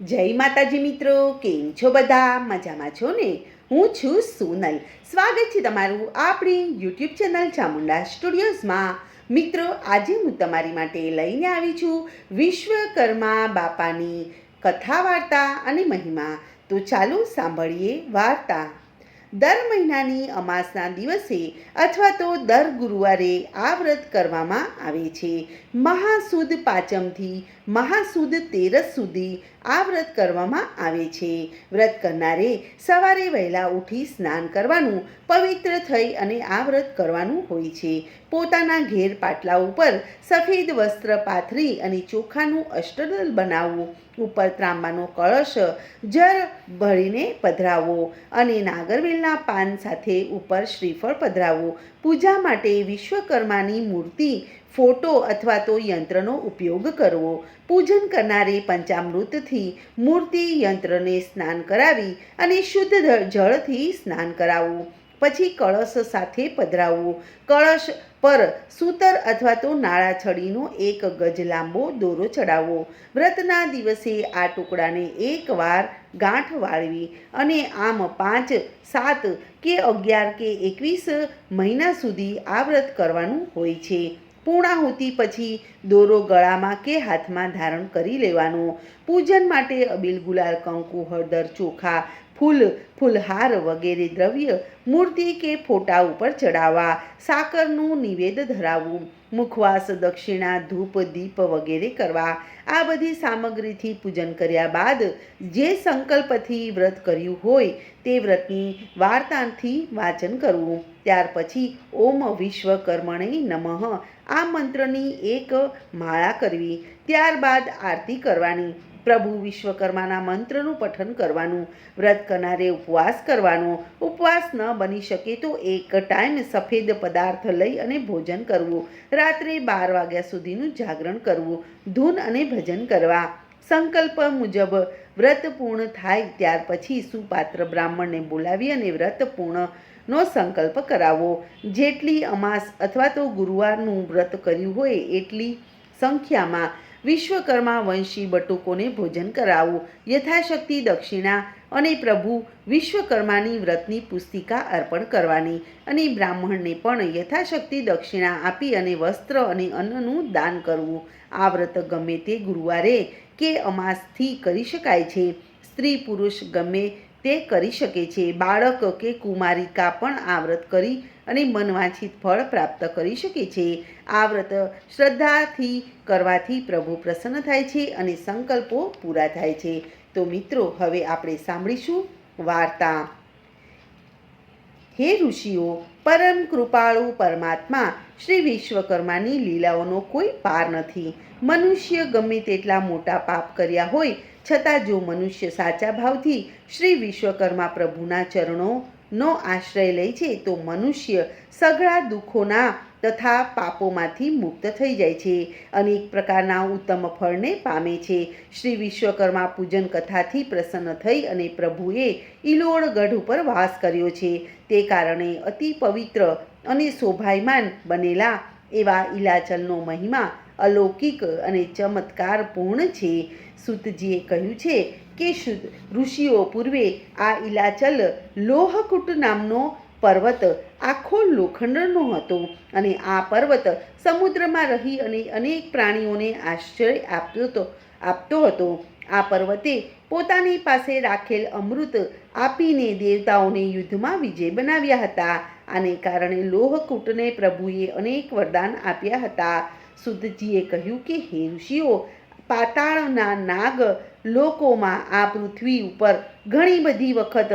જય માતાજી મિત્રો, કેમ છો બધા? મજામાં છો ને? હું છું સોનલ. સ્વાગત છે તમારું આપણી યુટ્યુબ ચેનલ ચામુંડા સ્ટુડિયોઝમાં. મિત્રો, આજે હું તમારી માટે લઈને આવી છું વિશ્વકર્મા બાપાની કથા વાર્તા અને મહિમા. તો ચાલો સાંભળીએ વાર્તા. દર મહિનાની અમાસના દિવસે અથવા તો દર ગુરુવારે આ વ્રત કરવામાં આવે છે. મહાસુદ પાંચમથી મહાસુદ તેરસ સુધી આ વ્રત કરવામાં આવે છે. વ્રત કરનારે સવારે વહેલા ઉઠી સ્નાન કરવાનું, પવિત્ર થઈ અને આ વ્રત કરવાનું હોય છે. પોતાના ઘેર પાટલા ઉપર સફેદ વસ્ત્ર પાથરી અને ચોખાનું અષ્ટદલ બનાવવું ઉપર ત્રાંબાનો કળશ જર ભરીને પધરાવવો અને નાગરવેલના પાન સાથે ઉપર શ્રીફળ પધરાવવું પૂજા માટે વિશ્વકર્માની મૂર્તિ ફોટો અથવા તો યંત્રનો ઉપયોગ કરવો. પૂજન કરનારે પંચામૃતથી મૂર્તિ યંત્રને સ્નાન કરાવી અને શુદ્ધ જળથી સ્નાન કરાવવું પછી કળશ સાથે પધરાવવું કળશ પર સૂતર અથવા તો નાળા છડીનો એક ગજ લાંબો દોરો ચડાવવો વ્રતના દિવસે આ ટુકડાને એકવાર ગાંઠ વાળવી અને આમ પાંચ, સાત કે અગિયાર કે એકવીસ મહિના સુધી આ વ્રત કરવાનું હોય છે. પૂર્ણાહુતિ પછી દોરો ગળામાં કે હાથમાં ધારણ કરી લેવાનો. પૂજન માટે અબીલ ગુલાલ, કંકુ, હળદર, ચોખા, ફૂલ, ફૂલહાર વગેરે દ્રવ્ય મૂર્તિ કે ફોટા ઉપર ચડાવવા. સાકરનું નિવેદ ધરાવવું, મુખવાસ, દક્ષિણા, ધૂપ, દીપ વગેરે કરવા. આ બધી સામગ્રીથી પૂજન કર્યા બાદ જે સંકલ્પથી વ્રત કર્યું હોય તે વ્રતની વાર્તાથી વાંચન કરવું. ત્યાર પછી ઓમ વિશ્વકર્મણે નમઃ આ મંત્રની એક માળા કરવી. ત્યારબાદ આરતી કરવાની. પ્રભુ વિશ્વકર્માના મંત્રનું પઠન કરવાનું. વ્રત કરનારે ઉપવાસ કરવાનો. ઉપવાસ ન બની શકે તો એક ટાઈમ સફેદ પદાર્થ લઈ અને ભોજન કરવું. રાત્રે બાર વાગ્યા સુધીનું જાગરણ કરવું. ધૂન અને ભજન કરવા. સંકલ્પ મુજબ વ્રત પૂર્ણ થાય ત્યાર પછી સુપાત્ર બ્રાહ્મણને બોલાવી અને વ્રત પૂર્ણનો સંકલ્પ કરાવવો જેટલી અમાસ અથવા તો ગુરુવારનું વ્રત કર્યું હોય એટલી સંખ્યામાં વિશ્વકર્મા વંશી બટુકોને ભોજન કરાવવું યથાશક્તિ દક્ષિણા અને પ્રભુ વિશ્વકર્માની વ્રતની પુસ્તિકા અર્પણ કરવાની અને બ્રાહ્મણને પણ યથાશક્તિ દક્ષિણા આપી અને વસ્ત્ર અને અન્નનું દાન કરવું. આ વ્રત ગમે તે ગુરુવારે કે અમાસથી કરી શકાય છે. સ્ત્રી પુરુષ ગમે તે કરી શકે છે. બાળક કે કુમારિકા પણ આ વ્રત કરી અને મનવાંછિત ફળ પ્રાપ્ત કરી શકે છે. આ વ્રત શ્રદ્ધાથી કરવાથી પ્રભુ પ્રસન્ન થાય છે અને સંકલ્પો પૂરા થાય છે. તો મિત્રો, હવે આપણે સાંભળીશું વાર્તા. હે ઋષિઓ, પરમ કૃપાળુ પરમાત્મા, શ્રી વિશ્વકર્માની લીલાઓનો કોઈ પાર નથી. મનુષ્ય ગમે તેટલા મોટા પાપ કર્યા હોય, છતાં જો મનુષ્ય સાચા ભાવથી શ્રી વિશ્વકર્મા પ્રભુના ચરણોનો આશ્રય લે છે, તો મનુષ્ય સઘળા દુઃખોના તથા પાપોમાંથી મુક્ત થઈ જાય છે. અનેક પ્રકારના ઉત્તમ ફળને પામે છે. શ્રી વિશ્વકર્મા પૂજન કથાથી પ્રસન્ન થઈ અને પ્રભુએ ઇલોળ ગઢ ઉપર વાસ કર્યો છે. તે કારણે અતિ પવિત્ર અને શોભાયમાન બનેલા એવા ઇલાચલનો મહિમા અલૌકિક અને ચમત્કારપૂર્ણ છે. સુતજીએ કહ્યું છે કે ઋષિઓ પૂર્વે આ ઇલાચલ લોહકુટ નામનો પર્વત આખો લોખંડનો હતો અને આ પર્વત સમુદ્રમાં રહી અને અનેક પ્રાણીઓને આશ્ચર્ય આપતો હતો આપતો હતો. આ પર્વતે પોતાની પાસે રાખેલ અમૃત આપીને દેવતાઓને યુદ્ધમાં વિજય બનાવ્યા હતા આને કારણે લોહકૂટને પ્રભુએ અનેક વરદાન આપ્યા હતા. સુદ્ધજીએ કહ્યું કે, હે ઋષિઓ, પાતાળના નાગ લોકોમાં આ પૃથ્વી ઉપર ઘણી બધી વખત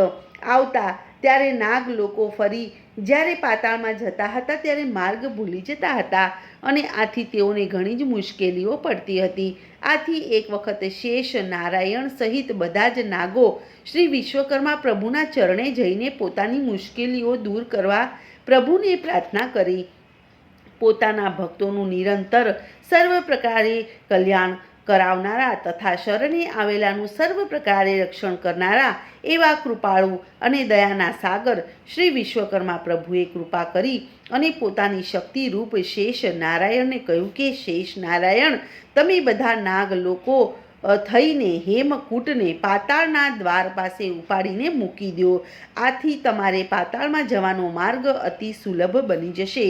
આવતા ત્યારે નાગ લોકો ફરી જ્યારે પાતાળમાં જતા હતા ત્યારે માર્ગ ભૂલી જતા હતા અને આથી તેઓને ઘણી જ મુશ્કેલીઓ પડતી હતી. આથી એક વખત શેષ નારાયણ સહિત બધા જ નાગો શ્રી વિશ્વકર્મા પ્રભુના ચરણે જઈને પોતાની મુશ્કેલીઓ દૂર કરવા પ્રભુને પ્રાર્થના કરી. પોતાના ભક્તોનું નિરંતર સર્વ પ્રકારે કલ્યાણ કરાવનારા તથા શરણે આવેલાનું સર્વ પ્રકારે રક્ષણ કરનારા એવા કૃપાળુ અને દયાના સાગર શ્રી વિશ્વકર્મા પ્રભુએ કૃપા કરી અને પોતાની શક્તિ રૂપ શેષ નારાયણને કહ્યું કે, શેષ નારાયણ, તમે બધા નાગ લોકો થઈને હેમકૂટને પાતાળના દ્વાર પાસે ઉપાડીને મૂકી દો આથી તમારે પાતાળમાં જવાનો માર્ગ અતિ સુલભ બની જશે.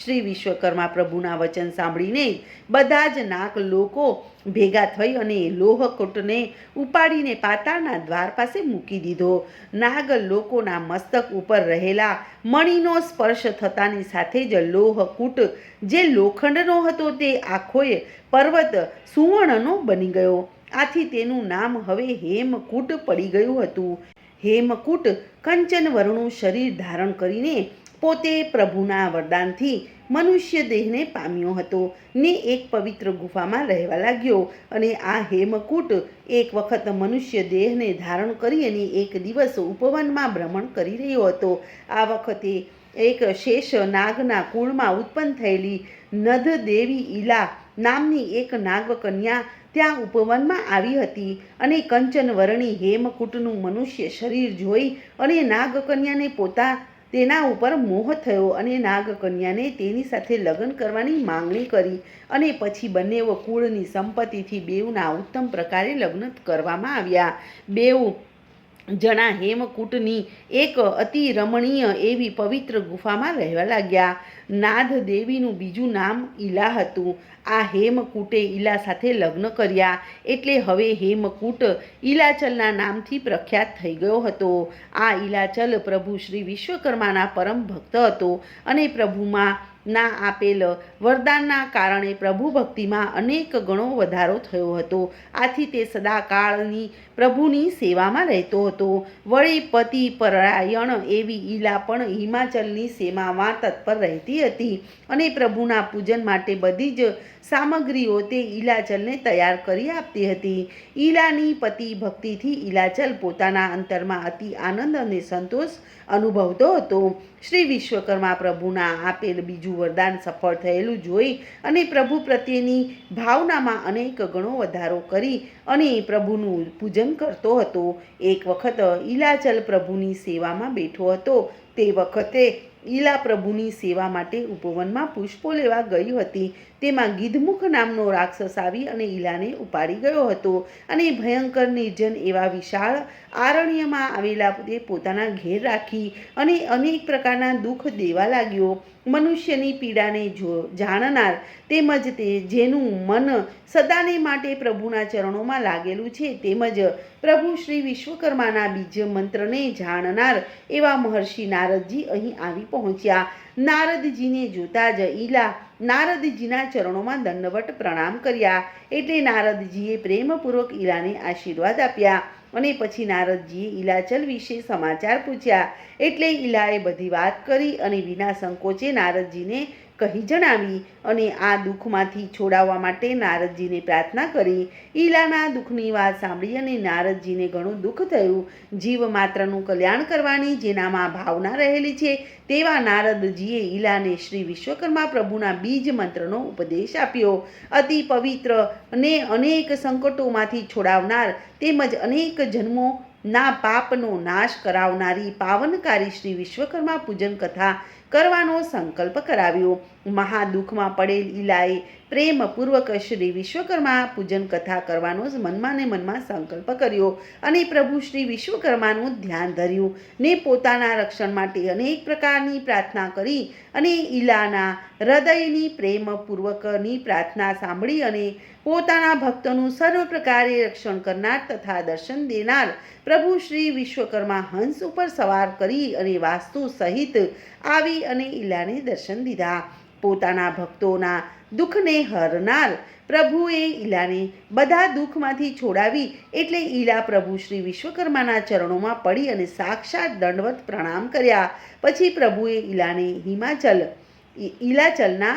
શ્રી વિશ્વકર્મા પ્રભુના વચન સાંભળીને બધા જ નાગ લોકો ભેગા થઈ અને લોહકૂટને ઉપાડીને પાતાળના દ્વાર પાસે મૂકી દીધો. નાગ લોકોના મસ્તક ઉપર રહેલા મણીનો સ્પર્શ થતાની સાથે જ લોહકૂટ જે લોખંડનો હતો તે આખોય પર્વત સુવર્ણનો બની ગયો. આથી તેનું નામ હવે હેમકૂટ પડી ગયું હતું. હેમકૂટ કંચન વર્ણું શરીર ધારણ કરીને પોતે પ્રભુના વરદાનથી મનુષ્ય દેહને પામ્યો હતો ને એક પવિત્ર ગુફામાં રહેવા લાગ્યો અને આ હેમકૂટ એક વખત મનુષ્ય દેહને ધારણ કરી અને એક દિવસ ઉપવનમાં ભ્રમણ કરી રહ્યો હતો. આ વખતે એક શેષ નાગના કુળમાં ઉત્પન્ન થયેલી નધ દેવી ઈલા નામની એક નાગકન્યા ત્યાં ઉપવનમાં આવી હતી અને કંચનવરણી હેમકૂટનું મનુષ્ય શરીર જોઈ અને નાગકન્યાને પોતા તેના ઉપર મોહ થયો અને નાગકન્યાને તેની સાથે લગ્ન કરવાની માંગણી કરી અને પછી બંને કુળની સંપત્તિથી બેઉના ઉત્તમ પ્રકારે લગ્ન કરવામાં આવ્યા. બેઉ જણા હેમકૂટની એક અતિ રમણીય એવી પવિત્ર ગુફામાં રહેવા લાગ્યા. નાદ દેવીનું બીજું નામ ઈલા હતું. આ હેમકૂટે ઈલા સાથે લગ્ન કર્યા. એટલે હવે હેમકૂટ ઈલાચલના નામથી પ્રખ્યાત થઈ ગયો હતો. આ ઈલાચલ પ્રભુ શ્રી વિશ્વકર્માના પરમ ભક્ત હતો અને પ્રભુમાં ના આપેલ વરદાનના કારણે પ્રભુ ભક્તિમાં અનેક ગણો વધારો થયો હતો. આથી તે સદાકાળની પ્રભુની સેવામાં રહેતો હતો. વળી પતિ પરાયણ એવી ઈલા પણ હિમાચલની સેવામાં તત્પર રહેતી હતી અને પ્રભુના પૂજન માટે બધી જ સામગ્રીઓ તે ઈલાચલને તૈયાર કરી આપતી હતી. ઈલાની પતિ ભક્તિથી ઈલાચલ પોતાના અંતરમાં અતિ આનંદ અને સંતોષ અનુભવતો હતો. શ્રી વિશ્વકર્મા પ્રભુના આપેલ બીજું વરદાન સફળ થયેલું જોઈ અને પ્રભુ પ્રત્યેની ભાવનામાં અનેક ગણો વધારો કરી અને પ્રભુનું પૂજન કરતો હતો. એક વખત ઈલાચલ પ્રભુની સેવામાં બેઠો હતો. તે વખતે ઈલા પ્રભુની સેવા માટે ઉપવનમાં પુષ્પો લેવા ગઈ હતી. તેમાં ગીધમુખ નામનો રાક્ષસ આવી અને ઈલાને ઉપાડી ગયો હતો અને ભયંકર નિર્જન એવા વિશાળ આરણ્યમાં આવેલા તે પોતાના ઘેર રાખી અને અનેક પ્રકારના દુઃખ દેવા લાગ્યો. મનુષ્યની પીડાને જો જાણનાર તેમજ તે જેનું મન સદાને માટે પ્રભુના ચરણોમાં લાગેલું છે તેમજ પ્રભુ શ્રી વિશ્વકર્માના બીજ મંત્રને જાણનાર એવા મહર્ષિ નારદજી અહીં આવી પહોંચ્યા. નારદજીને જોતા જ ઈલા નારદજીના ચરણોમાં દંડવટ પ્રણામ કર્યા. એટલે નારદજીએ પ્રેમપૂર્વક ઈલાને આશીર્વાદ આપ્યા. અને પછી નારદજીએ ઈલાચલ વિશે સમાચાર પૂછ્યા. એટલે ઈલાએ બધી વાત કરી અને વિના સંકોચે નારદજીને કહી જણાવી અને આ દુઃખમાંથી છોડાવવા માટે નારદજીને પ્રાર્થના કરી. ઈલાના દુઃખની વાત સાંભળી અને નારદજીને ઘણું દુઃખ થયું. જીવ માત્રનું કલ્યાણ કરવાની જેનામાં ભાવના રહેલી છે તેવા નારદજીએ ઈલાને શ્રી વિશ્વકર્મા પ્રભુના બીજ મંત્રનો ઉપદેશ આપ્યો. અતિ પવિત્ર અને અનેક સંકટોમાંથી છોડાવનાર તેમજ અનેક જન્મો ના પાપનો નાશ કરાવનારી પાવનકારી શ્રી વિશ્વકર્મા પૂજન કથા કરવાનો સંકલ્પ કરાવ્યો. મહાદુઃખમાં પડેલ ઈલાએ પ્રેમપૂર્વક શ્રી વિશ્વકર્મા પૂજન કથા કરવાનો જ મનમાં મનમાં સંકલ્પ કર્યો અને પ્રભુ શ્રી વિશ્વકર્માનું ધ્યાન ધર્યું ને પોતાના રક્ષણ માટે અનેક પ્રકારની પ્રાર્થના કરી અને ઈલાના હૃદયની પ્રેમપૂર્વકની પ્રાર્થના સાંભળી અને પોતાના ભક્તોનું સર્વ પ્રકારે રક્ષણ કરનાર તથા દર્શન દેનાર પ્રભુ શ્રી વિશ્વકર્મા હંસ ઉપર સવાર કરી અને વાસ્તુ સહિત આવી અને ઈલાને દર્શન દીધા. પોતાના ભક્તોના દુઃખને હરનાર પ્રભુએ ઈલાને બધા દુઃખમાંથી છોડાવી એટલે ઈલા પ્રભુ શ્રી વિશ્વકર્માના ચરણોમાં પડી અને સાક્ષાત દંડવત પ્રણામ કર્યા. પછી પ્રભુએ ઈલાને હિમાચલ ઈલાચલના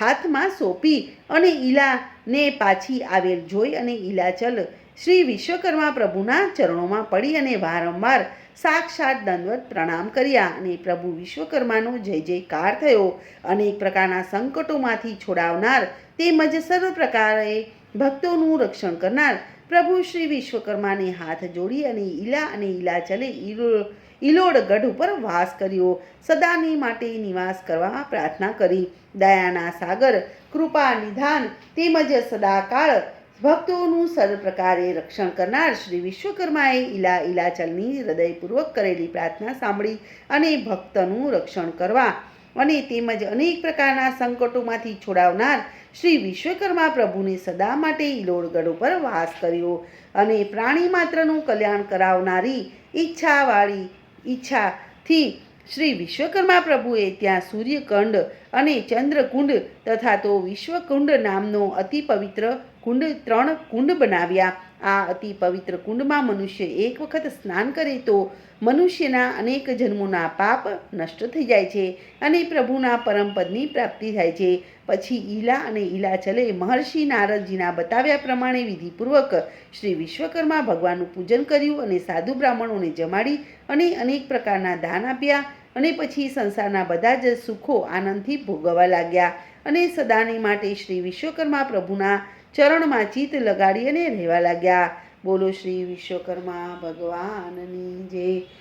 હાથમાં સોંપી અને ઈલાને પાછી આવેલ જોઈ અને ઈલાચલ શ્રી વિશ્વકર્મા પ્રભુના ચરણોમાં પડી અને વારંવાર સાક્ષાત દંડવત પ્રણામ કર્યા અને પ્રભુ વિશ્વકર્માનો જય જયકાર થયો. અનેક પ્રકારના સંકટોમાંથી છોડાવનાર તેમજ સર્વ પ્રકારે ભક્તોનું રક્ષણ કરનાર પ્રભુ શ્રી વિશ્વકર્માને હાથ જોડી અને ઈલા અને ઈલાચલે ઈલો ઈલોડ ગઢ ઉપર વાસ કર્યો. સદાની માટે નિવાસ કરવા પ્રાર્થના કરી. દયાના સાગર, કૃપા, નિધાન તેમજ સદાકાળ ભક્તોનું સર્વ પ્રકારે રક્ષણ કરનાર શ્રી વિશ્વકર્માએ ઈલા ઈલાચલની હૃદયપૂર્વક કરેલી પ્રાર્થના સાંભળી અને ભક્તનું રક્ષણ કરવા અને તેમજ અનેક પ્રકારના સંકટોમાંથી છોડાવનાર શ્રી વિશ્વકર્મા પ્રભુને સદા માટે ઈલોડગઢ ઉપર વાસ કર્યો અને પ્રાણી માત્રનું કલ્યાણ કરાવનારી ઈચ્છાવાળી ઈચ્છાથી શ્રી વિશ્વકર્મા પ્રભુએ ત્યાં સૂર્યકુંડ અને ચંદ્રકુંડ તથા તો વિશ્વકુંડ નામનો અતિ પવિત્ર કુંડ ત્રણ કુંડ બનાવ્યા. આ અતિ પવિત્ર કુંડમાં મનુષ્ય એક વખત સ્નાન કરે તો મનુષ્યના અનેક જન્મોના પાપ નષ્ટ થઈ જાય છે અને પ્રભુના પરમપદની પ્રાપ્તિ થાય છે. પછી ઈલા અને ઈલાચલે મહર્ષિ નારદજીના બતાવ્યા પ્રમાણે વિધિપૂર્વક શ્રી વિશ્વકર્મા ભગવાનનું પૂજન કર્યું અને સાધુ બ્રાહ્મણોને જમાડી અને અનેક પ્રકારના દાન આપ્યા અને પછી સંસારના બધા જ સુખો આનંદથી ભોગવવા લાગ્યા અને સદાની માટે શ્રી વિશ્વકર્મા પ્રભુના ચરણમાં ચિત્ત લગાડી અને રહેવા લાગ્યા. બોલો શ્રી વિશ્વકર્મા ભગવાનની જય.